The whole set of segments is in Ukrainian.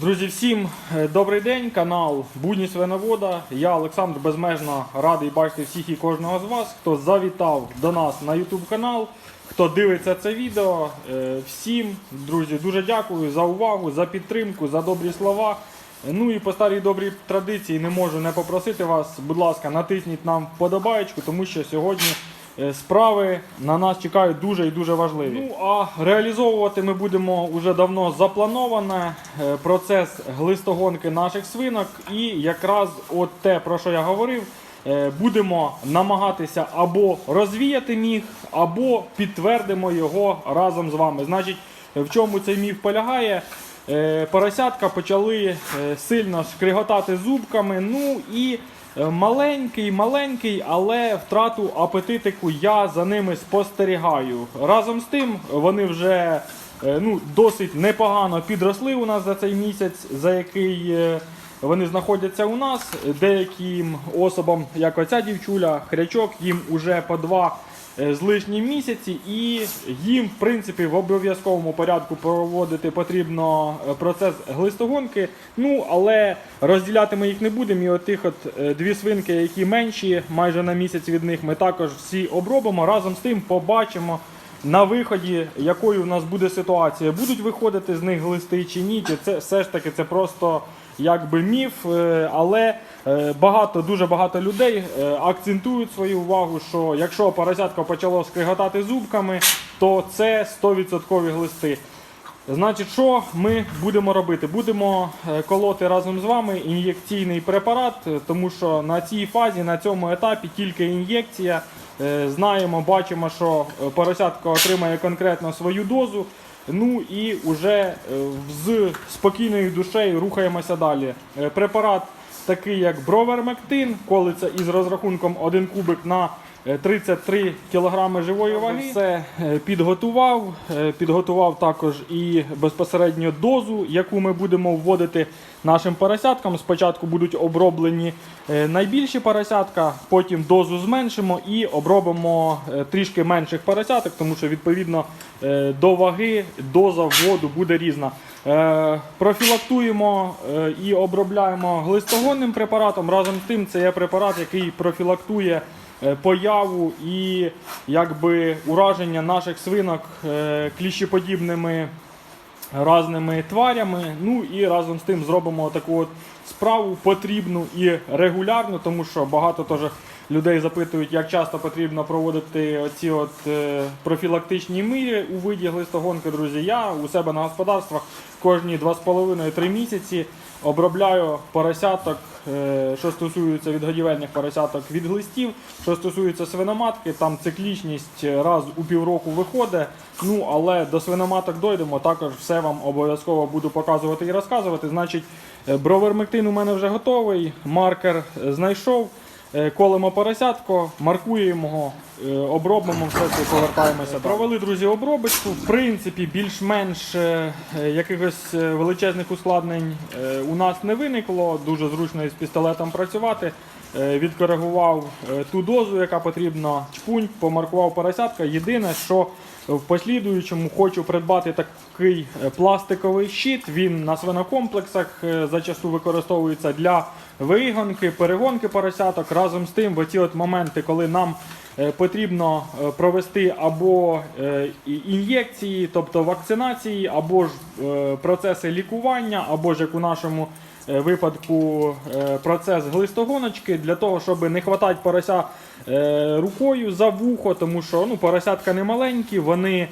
Друзі, всім е, добрий день, канал Будні Свиновода. Я Олександр Безмежно радий бачити всіх і кожного з вас, хто завітав до нас на YouTube канал, хто дивиться це відео. Е, Всім, друзі, дуже дякую за увагу, за підтримку, за добрі слова. Ну і по старій добрій традиції не можу не попросити вас, будь ласка, натисніть нам вподобаєчку, тому що сьогодні справи на нас чекають дуже і дуже важливі. Ну а реалізовувати ми будемо уже давно заплановане е, процес глистогонки наших свинок. І якраз от те, про що я говорив, е, будемо намагатися або розвіяти міг, або підтвердимо його разом з вами. Значить, в чому цей міф полягає? Е, Поросятка почали е, сильно шкриготати зубками. Ну і е, маленький, маленький, але втрату апетитику я за ними спостерігаю. Разом з тим вони вже е, ну, досить непогано підросли у нас за цей місяць, за який е, вони знаходяться у нас. Деяким особам, як оця дівчуля, хрячок, їм уже по два е, з лишнім місяці, і їм, в принципі, в обов'язковому порядку проводити потрібно е, процес глистогонки. Ну, але розділяти ми їх не будемо. І от тих от е, дві свинки, які менші, майже на місяць від них, ми також всі обробимо. Разом з тим побачимо. На виході, якою в нас буде ситуація, будуть виходити з них глисти чи ні, чи це все ж таки це просто якби міф, е, але е, багато, дуже багато людей е, акцентують свою увагу, що якщо поросятко почало скриготати зубками, то це 100% глисти. Значить, що ми будемо робити? Будемо е, колоти разом з вами ін'єкційний препарат, е, тому що на цій фазі, на цьому етапі тільки ін'єкція. Е, Знаємо, бачимо, що е, поросятка отримає конкретно свою дозу. Ну і вже е, з спокійною душею рухаємося далі. Е, Препарат такий, як бровермектин, колиться із розрахунком 1 кубик на 33 кг живої ваги. Все е, підготував. Е, Підготував також і безпосередньо дозу, яку ми будемо вводити нашим поросяткам. Спочатку будуть оброблені е, найбільші поросятка, потім дозу зменшимо і обробимо е, трішки менших поросяток, тому що відповідно е, до ваги доза вводу буде різна. Е, Профілактуємо е, і обробляємо глистогонним препаратом. Разом з тим, це є препарат, який профілактує е, появу і якби ураження наших свинок е, кліщеподібними разними тварями. Ну і разом з тим зробимо таку от справу потрібну і регулярну, тому що багато теж людей запитують, як часто потрібно проводити оці от е, профілактичні мири у виді глистогонки. Друзі, я у себе на господарствах кожні 2,5-3 місяці обробляю поросяток, е, що стосується відгодівельних поросяток від глистів, що стосується свиноматки, там циклічність раз у півроку виходить. Ну але до свиноматок дойдемо. Також все вам обов'язково буду показувати і розказувати. Значить, е, бровермектин у мене вже готовий, маркер знайшов. Е, Колемо поросятко, маркуємо його, е, обробимо все це повертаємося. Провели, друзі, обробочку. В принципі, більш-менш е, якихось величезних ускладнень у нас не виникло. Дуже зручно із пістолетом працювати. Відкоригував ту дозу, яка потрібна. Чпунь, помаркував поросятка. Єдине, що в послідуючому хочу придбати такий е, пластиковий щит. Він на свинокомплексах е, зачасту використовується для вигонки, перегонки поросяток. Разом з тим, в оці от моменти, коли нам е, потрібно провести або ін'єкції, тобто вакцинації, або ж процеси лікування, або ж як у нашому випадку е, процес глистогоночки, для того, щоб не хватати порося е, рукою за вухо, тому що ну, поросятка не маленькі, вони е,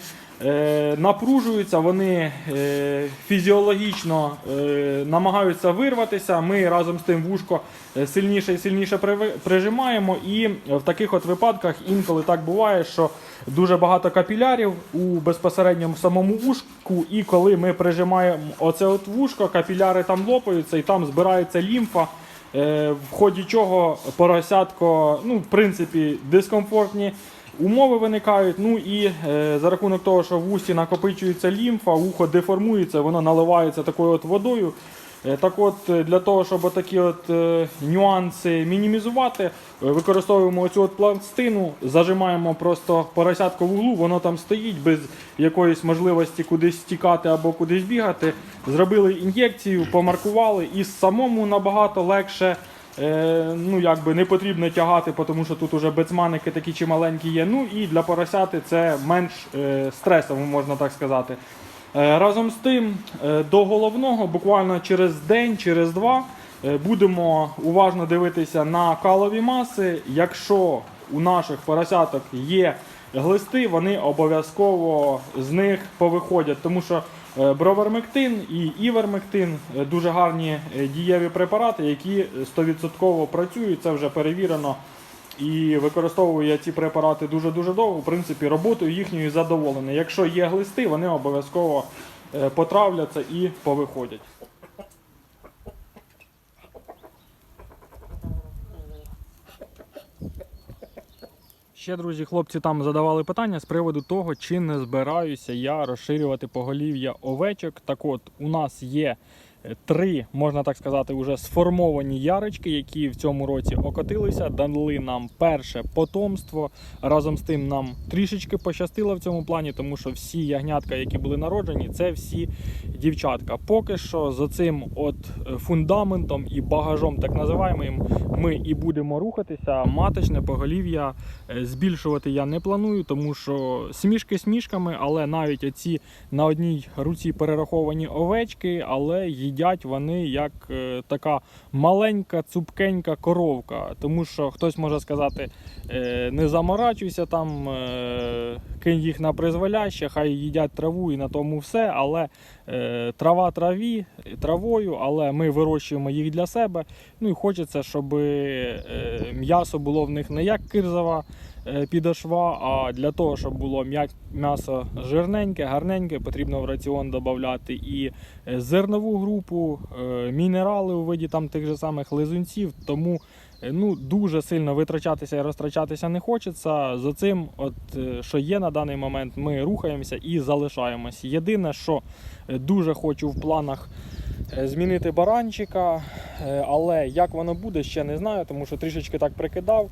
напружуються, вони е, фізіологічно е, намагаються вирватися. Ми разом з тим вушко е, сильніше і сильніше прижимаємо. І в таких от випадках інколи так буває, що дуже багато капілярів у безпосередньому самому вушку, і коли ми прижимаємо оце от вушко, капіляри там лопаються і там збирається лімфа. е, В ході чого поросятко, ну, в принципі, дискомфортні умови виникають. Ну і е, за рахунок того, що в усі накопичується лімфа, ухо деформується, воно наливається такою от водою. Е, Так от, е, для того, щоб такі от е, нюанси мінімізувати, е, використовуємо оцю от пластину, зажимаємо просто поросятку в углу, воно там стоїть без якоїсь можливості кудись стікати або кудись бігати. Зробили ін'єкцію, помаркували і самому набагато легше. Е, ну, якби не потрібно тягати, тому що тут уже бецманики такі чималенькі є. Ну і для поросяти це менш е, стресово, можна так сказати. Е, Разом з тим, е, до головного, буквально через день, через два, е, будемо уважно дивитися на калові маси. Якщо у наших поросяток є глисти, вони обов'язково з них повиходять, тому що е, бровермектин і івермектин е, дуже гарні е, дієві препарати, які 100% працюють. Це вже перевірено. І використовую я ці препарати дуже-дуже довго. В принципі, роботою їхньою задоволений. Якщо є глисти, вони обов'язково потравляться і повиходять. Ще, друзі, хлопці там задавали питання з приводу того, чи не збираюся я розширювати поголів'я овечок. Так от, у нас є три, можна так сказати, вже сформовані ярички, які в цьому році окотилися, дали нам перше потомство. Разом з тим нам трішечки пощастило в цьому плані, тому що всі ягнятка, які були народжені, це всі дівчатка. Поки що з цим от е, фундаментом і багажом, так називаємо, ми і будемо рухатися. Маточне поголів'я е, збільшувати я не планую, тому що смішки смішками, але навіть оці на одній руці перераховані овечки, але їдять вони як е, така маленька, цупкенька коровка. Тому що хтось може сказати, е, не заморачуйся там, е, кинь їх на призволяще, хай їдять траву і на тому все. Але трава траві, травою, але ми вирощуємо їх для себе. Ну і хочеться, щоб м'ясо було в них не як кирзова підошва, а для того, щоб було м'я- м'ясо жирненьке, гарненьке, потрібно в раціон додати і е, зернову групу, е, мінерали у виді там тих же самих лизунців. Тому е, ну, дуже сильно витрачатися і розтрачатися не хочеться. За цим, от, е, що є на даний момент, ми рухаємося і залишаємось. Єдине, що е, дуже хочу в планах е, змінити баранчика, е, але як воно буде, ще не знаю, тому що трішечки так прикидав.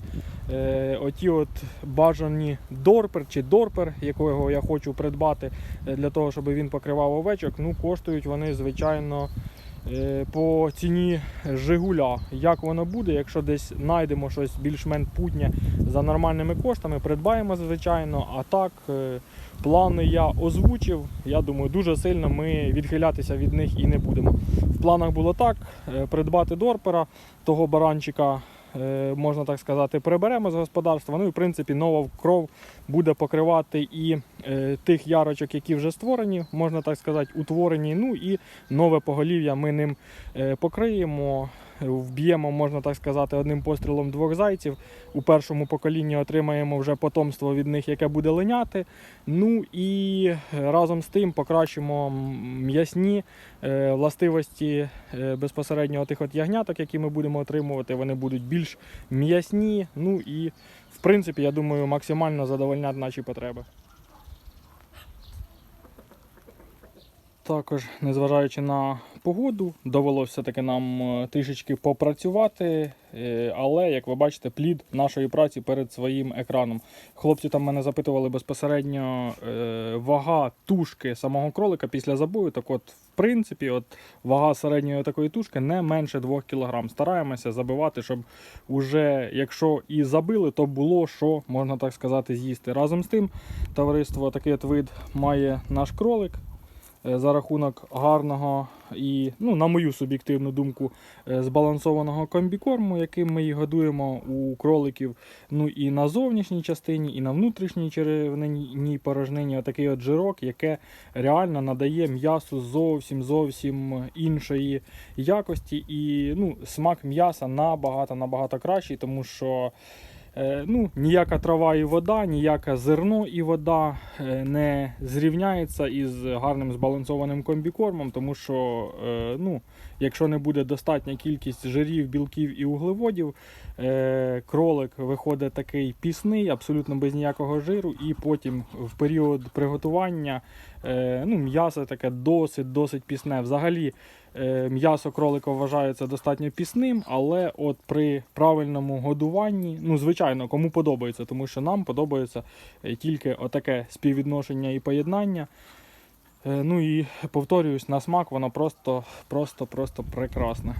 Е, Оті от бажані дорпер чи дорпер, якого я хочу придбати е, для того, щоб він покривав овечок, ну коштують вони, звичайно, е, по ціні Жигуля. Як воно буде, якщо десь знайдемо щось більш-менш путнє за нормальними коштами, придбаємо, звичайно. А так, плани я озвучив. Я думаю, дуже сильно ми відхилятися від них і не будемо. В планах було так: придбати дорпера, того баранчика. Е, Можна так сказати, приберемо з господарства. Ну і в принципі нова кров буде покривати і тих ярочок, які вже створені, можна так сказати, утворені. Ну і нове поголів'я ми ним е, покриємо, е, вб'ємо, можна так сказати, одним пострілом двох зайців. У першому поколінні отримаємо вже потомство від них, яке буде линяти. Ну і е, разом з тим покращимо м'ясні е, властивості е, безпосередньо тих от ягняток, які ми будемо отримувати. Вони будуть більш м'ясні. Ну і в принципі, я думаю, максимально задовольнять наші потреби. Також, незважаючи на погоду, довелося все-таки нам е, трішечки попрацювати, е, але, як ви бачите, плід нашої праці перед своїм екраном. Хлопці там мене запитували безпосередньо е, вага тушки самого кролика після забою. Так от, в принципі, от вага середньої такої тушки не менше 2 кг. Стараємося забивати, щоб уже, якщо і забили, то було що, можна так сказати, з'їсти. Разом з тим, товариство такий от вид має наш кролик. Е, за рахунок гарного і, ну, на мою суб'єктивну думку, е, збалансованого комбікорму, яким ми їх годуємо у кроликів. Ну і на зовнішній частині, і на внутрішній черевній порожнині отакий от жирок, яке реально надає м'ясу зовсім зовсім іншої якості. І ну, смак м'яса набагато набагато кращий, тому що. Е, ну, ніяка трава і вода, ніяке зерно і вода е, не зрівняється із гарним збалансованим комбікормом, тому що е, ну, якщо не буде достатня кількість жирів, білків і углеводів, кролик виходить такий пісний, абсолютно без ніякого жиру, і потім в період приготування ну, м'ясо таке досить досить пісне. Взагалі М'ясо кролика вважається достатньо пісним, але от при правильному годуванні, ну звичайно, кому подобається, тому що нам подобається е, тільки отаке співвідношення і поєднання. Е, Ну і повторююсь, на смак воно просто, просто, просто прекрасне.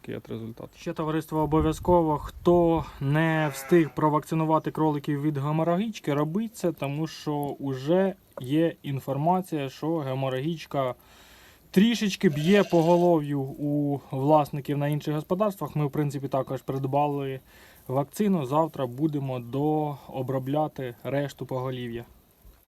Такий результат. Ще товариство обов'язково, хто не встиг провакцинувати кроликів від геморагічки, робіть це, тому що вже є інформація, що геморагічка трішечки б'є по голов'ю у власників на інших господарствах. Ми, в принципі, також придбали вакцину. Завтра будемо дообробляти решту поголів'я.